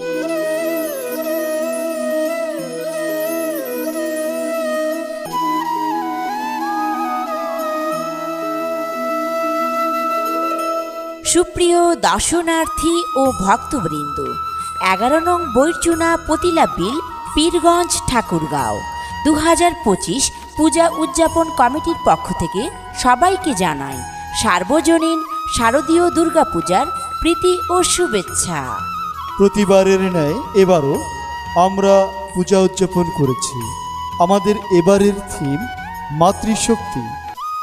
সুপ্রিয় দর্শনার্থী ও ভক্তবৃন্দ, এগারো নং বৈরচুনা পতিলা বিল, পীরগঞ্জ, ঠাকুরগাঁও। দু হাজার পঁচিশ পূজা উদযাপন কমিটির পক্ষ থেকে সবাইকে জানায় সার্বজনীন শারদীয় দুর্গাপূজার প্রীতি ও শুভেচ্ছা। প্রতিবারের ন্যায় এবারও আমরা পূজা উদযাপন করেছি। আমাদের এবারের থিম মাতৃশক্তি।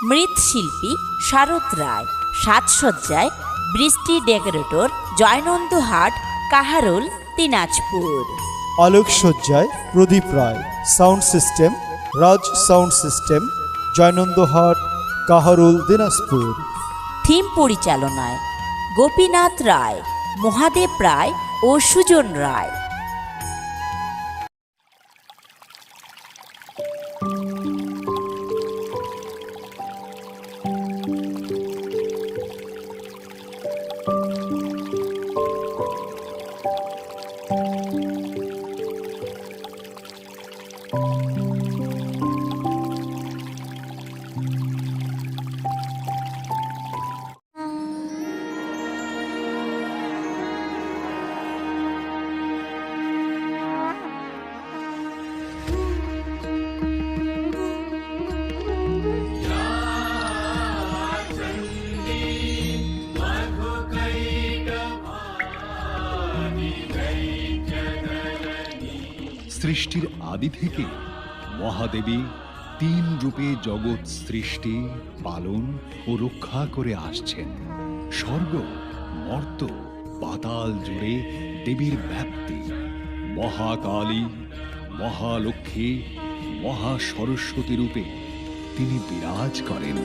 মৃৎশিল্পী শারদ রায় সাজসজ্জায় বৃষ্টি decorator Joynanda Hat Kaharul Dinajpur. আলোকসজ্জায় Pradip Roy sound system Raj sound system Joynanda Hat Kaharol Dinajpur. Theme পরিচালনায় গোপীনাথ রায় মহাদেব রায় ও সুজন রায়। আদি থেকে মহাদেবী তিন রূপে জগৎ সৃষ্টি, পালন ও রক্ষা করে আসছেন। স্বর্গ, মর্ত, পাতাল জুড়ে দেবীর ব্যাপ্তি। মহাকালী, মহালক্ষ্মী মহা সরস্বতী রূপে তিনি বিরাজ করেন।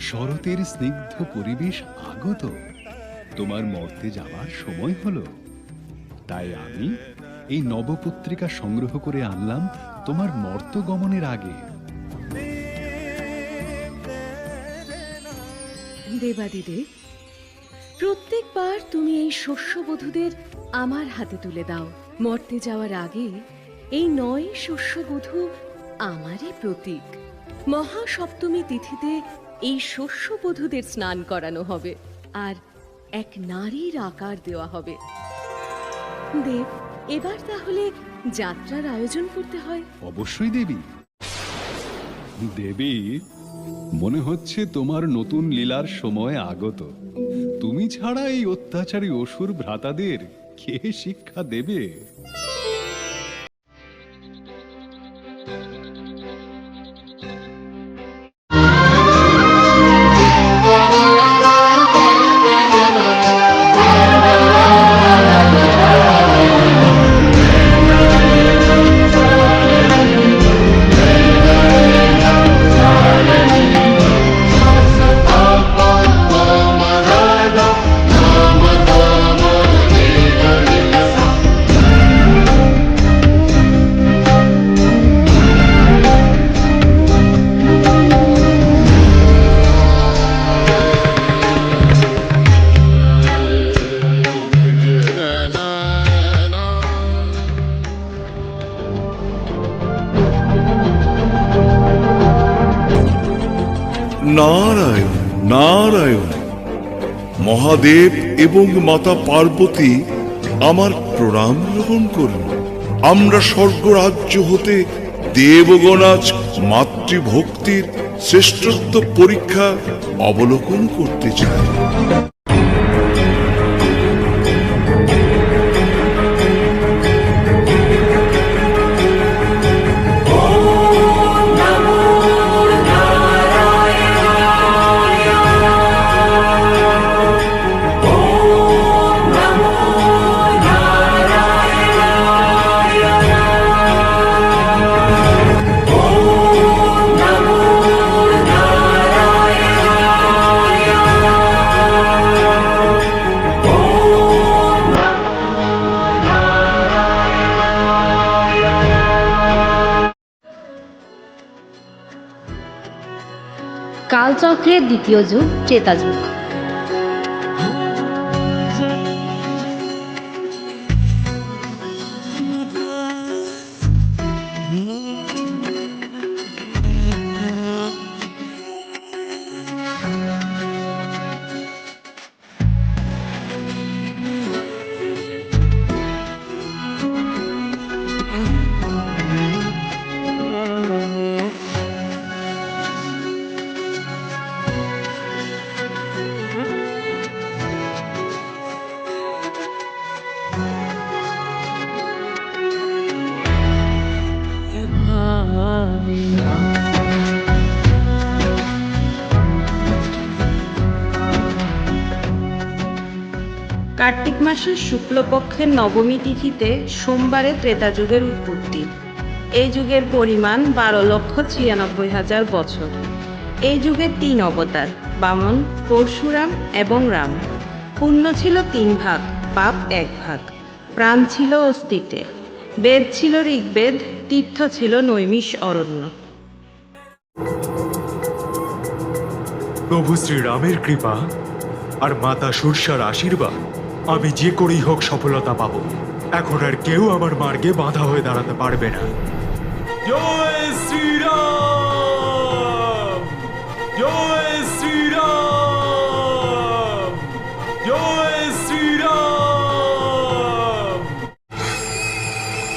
শরতের স্নিগ্ধ পরিবেশ আগত। তোমার মর্তে যাওয়ার সময় হলো। তাই আমি এই নবপত্রিকা সংগ্রহ করে আনলাম তোমার মর্ত গমনের আগে। দেবাদিদে, প্রত্যেকবার তুমি এই শস্যবধূদের আমার হাতে তুলে দাও। মর্তে যাওয়ার আগে এই নয় শস্যবধূ আমারই প্রতীক। মহাসপ্তমী তিথিতে এই শস্যবধূদের স্নান করানো হবে আর এক নারীর আকার দেওয়া হবে। দেব, এবার তাহলে যাত্রার আয়োজন করতে হয়। অবশ্যই দেবী। দেবী, মনে হচ্ছে তোমার নতুন লীলার সময় আগত। তুমি ছাড়া এই অত্যাচারী অসুর ভ্রাতাদের কে শিক্ষা দেবে? নারায়ণ, মহাদেব এবং মাতা পার্বতী আমার প্রণাম গ্রহণ করুন। আমরা স্বর্গরাজ্য হতে দেবগণ আজ মাতৃভক্তির শ্রেষ্ঠত্ব পরীক্ষা অবলোকন করতে চাই। দ্বিতীয় যুগ ত্রেতা যুগ। কার্তিক মাসের শুক্লপক্ষের নবমী তিথিতে সোমবারে ত্রেতা যুগের উৎপত্তি। এই যুগের পরিমাণ বারো লক্ষ ছিয়ানব্বই হাজার বছর। এই যুগের তিন অবতার, বামন, পরশুরাম এবং রাম। পুণ্য ছিল তিন ভাগ, পাপ এক ভাগ। প্রাণ ছিল অস্তিত্বে। বেদ ছিল ঋগ্বেদ, তীর্থ ছিল নৈমিষ অরণ্য। প্রভু শ্রীরামের কৃপা আর মাতা সূর্যার আশীর্বাদ আমি যে করেই হোক সফলতা পাব। এখন আর কেউ আমার মার্গে বাধা হয়ে দাঁড়াতে পারবে না। জয় শ্রীরাম! জয় শ্রীরাম! জয় শ্রীরাম!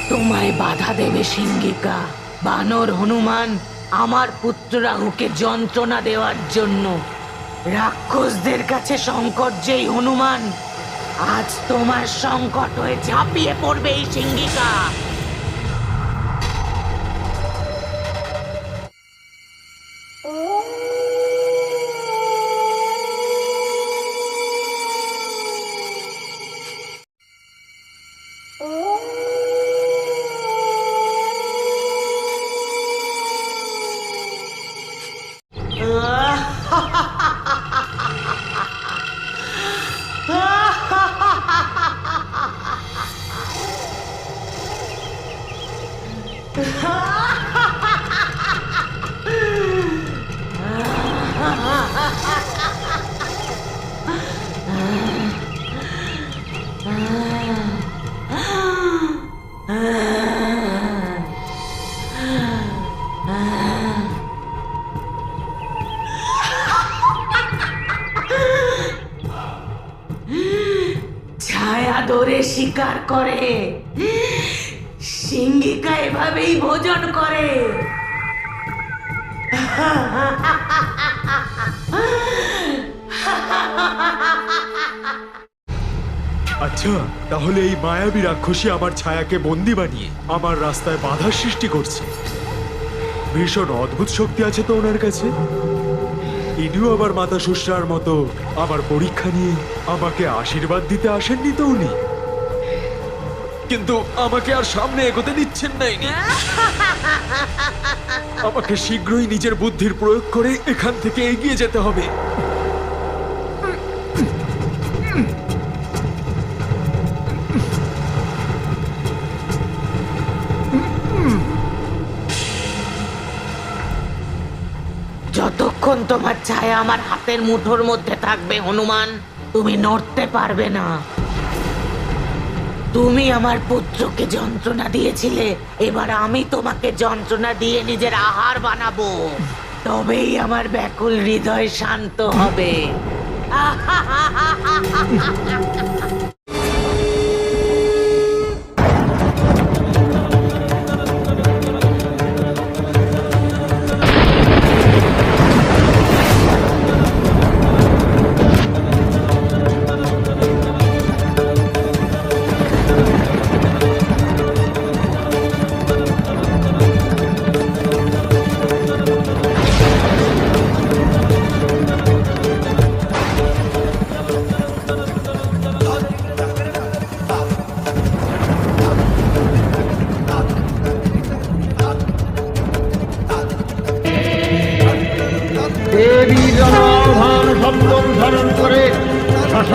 তোমায় বাধা দেবে সিঙ্গিকা বানর হনুমান আমার পুত্র রাহুকে যন্ত্রণা দেওয়ার জন্য। রাক্ষসদের কাছে সংকট যেই হনুমান আজ তোমার সংকট হয়ে ঝাঁপিয়ে পড়বে এই সিংহিকা। ছায়া ধরে শিকার করে। সিংহিকা এভাবেই ভোজন করে। আচ্ছা তাহলে এই মায়াবী রাক্ষসী আমার ছায়াকে বন্দি বানিয়ে আমার রাস্তায় বাধার সৃষ্টি করছে। ভীষণ অদ্ভুত শক্তি আছে তো ওনার কাছে। ইনিও আবার মাতা শুশ্রার মতো আমার পরীক্ষা নিয়ে আমাকে আশীর্বাদ দিতে আসেননি তো উনি? কিন্তু আমাকে আর সামনে এগোতে দিচ্ছেন না ইনি। আমাকে শীঘ্রই নিজের বুদ্ধির প্রয়োগ করে এখান থেকে এগিয়ে যেতে হবে। যতক্ষণ তোমার ছায়া আমার হাতের মুঠোর মধ্যে থাকবে, হনুমান, তুমি নড়তে পারবে না। তুমি আমার পুত্রকে যন্ত্রণা দিয়েছিলে, এবার আমি তোমাকে যন্ত্রণা দিয়ে নিজের আহার বানাবো। তবেই আমার ব্যাকুল হৃদয় শান্ত হবে।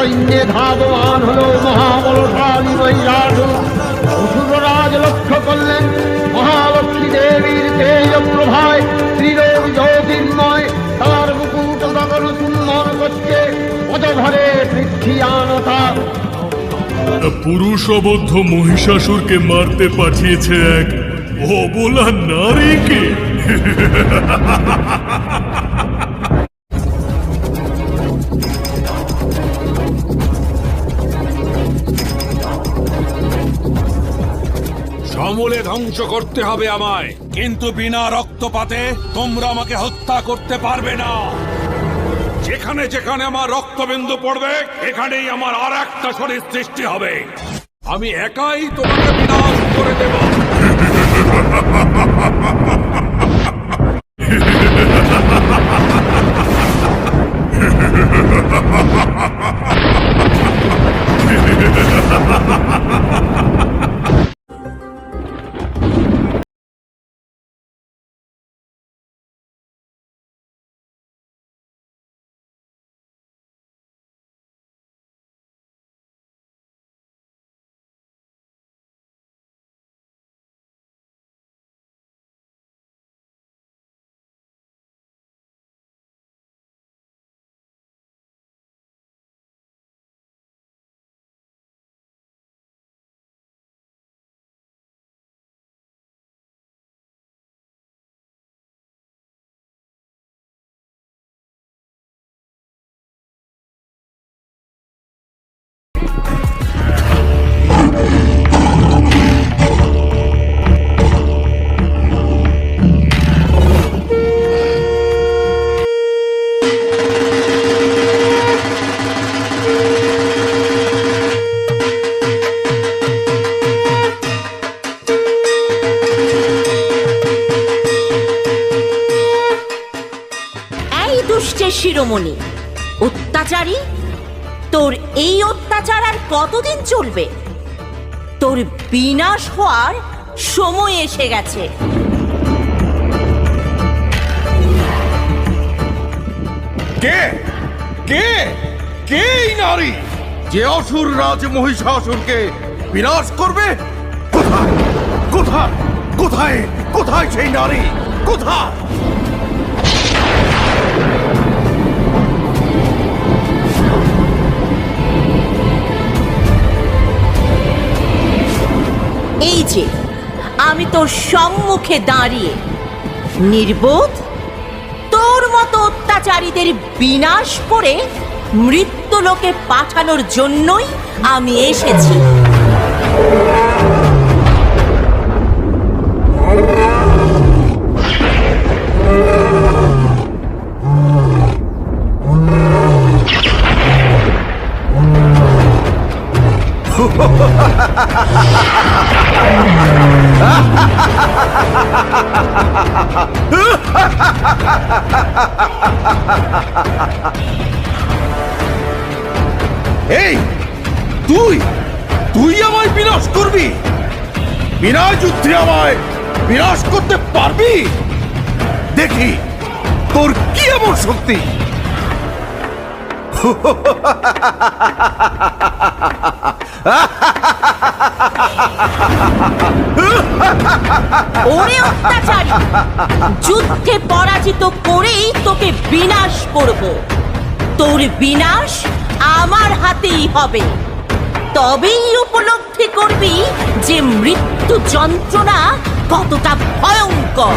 সসৈন্যে ধাবমান হল মহাবলশালী বৈরাট অসুররাজ লক্ষ্য করলেন, মহালক্ষ্মী দেবীর তেজ প্রভায় ত্রিলোক জ্যোতির্ময়, তার মুকুট রাক্ষসকে পদধরে পৃথিয়ানতা পুরুষবদ্ধ মহিষাসুরকে মারতে পাঠিয়েছে এক অবলা নারীকে। সমূলে ধ্বংস করতে হবে আমায়। কিন্তু বিনা রক্তপাতে তোমরা আমাকে হত্যা করতে পারবে না। যেখানে যেখানে আমার রক্তবিন্দু পড়বে, এখানেই আমার আর একটা শরীর সৃষ্টি হবে। আমি একাই তোমাকে বিনাশ করে দেব। অত্যাচারী? তোর এই অত্যাচার আর কতদিন চলবে? তোর বিনাশ হওয়ার সময় এসে গেছে। কে? কে? কে নারী? যে অসুর রাজ মহিষাসুরকে বিনাশ করবে? কোথায়? কোথায়? কোথায়? কোথায় সেই নারী? কোথায়? আমি তোর সম্মুখে দাঁড়িয়ে নির্বোধ, তোর মতো অত্যাচারীদের বিনাশ করে মৃত্যুলোকে পাঠানোর জন্যই আমি এসেছি। বিনা যুদ্ধে আমায় বিনাশ করতে পারবি? দেখি, তোর কি এমন শক্তি? যুদ্ধে পরাজিত করেই তোকে বিনাশ করব। তোর বিনাশ আমার হাতেই হবে। তবেই উপলব্ধি করবি যে মৃত্যু যন্ত্রণা কতটা ভয়ঙ্কর।